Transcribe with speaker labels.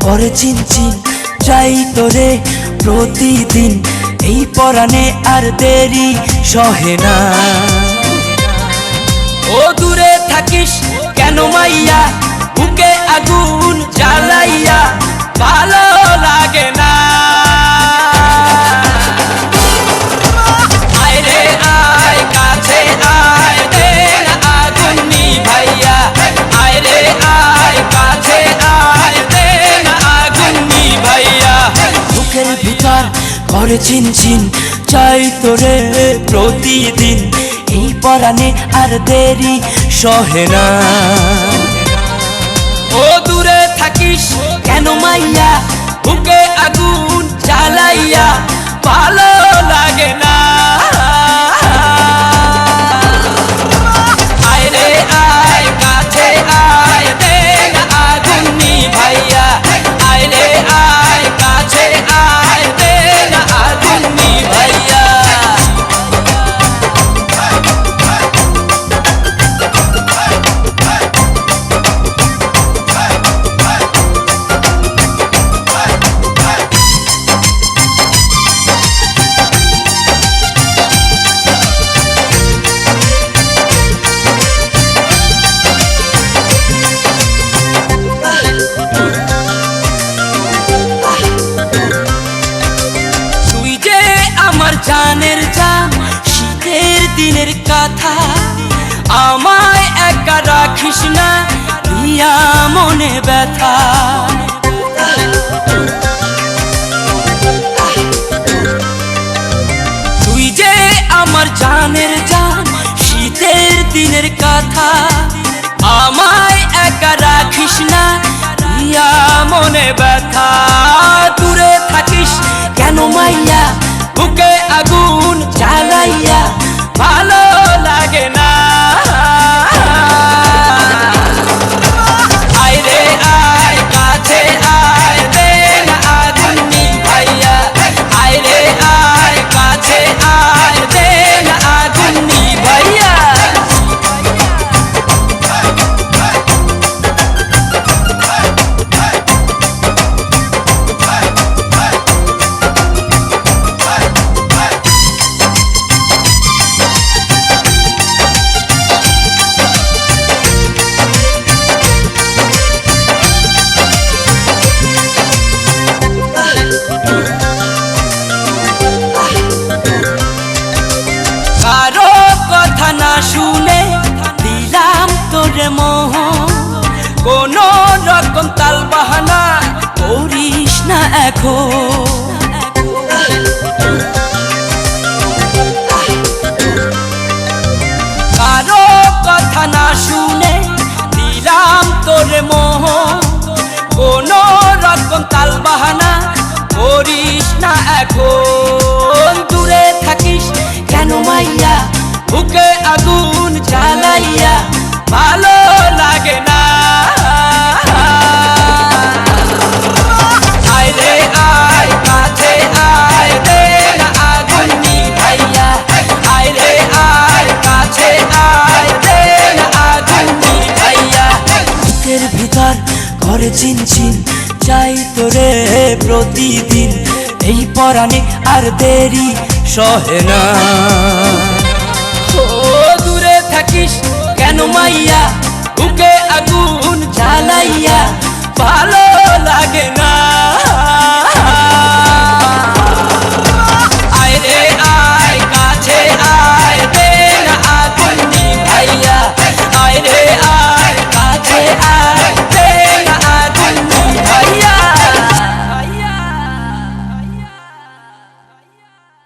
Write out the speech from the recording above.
Speaker 1: করে চিন চিন চাই তোরে প্রতিদিন। এই পরাণে আর দেরি সহে না। ও দূরে থাকিস কেন মাইয়া? বুকে আগুন জ্বালাইয়া ভালো করে চিন চিন চাই তোরে প্রতিদিন। এই পরাণে আর দেরি সহে না। ও দূরে থাকিস কেন মাইয়া? বুকে আগুন জ্বালাইয়া ভালো লাগে না। কথা আমায় একা রাখিস না দিয়া মনে ব্যথা। তুই যে আমার জানের জান, শীতের দিনের কথা আমায় একা রাখিস না দিয়া মনে ব্যথা। দূরে থাকিস কেন মাইয়া? শুনে দিলাম তোরে মোহ কোন রকম তাল বাহানা করিস না এখন। কারও কথা না শুনে দিলাম তোরে মোহ ধরে চিনচিন চাই তোরে প্রতিদিন। এই পরাণে আর দেরি সহে না। দূরে থাকিস কেন মাইয়া? বুকে আগুন জ্বালাইয়া। ভালো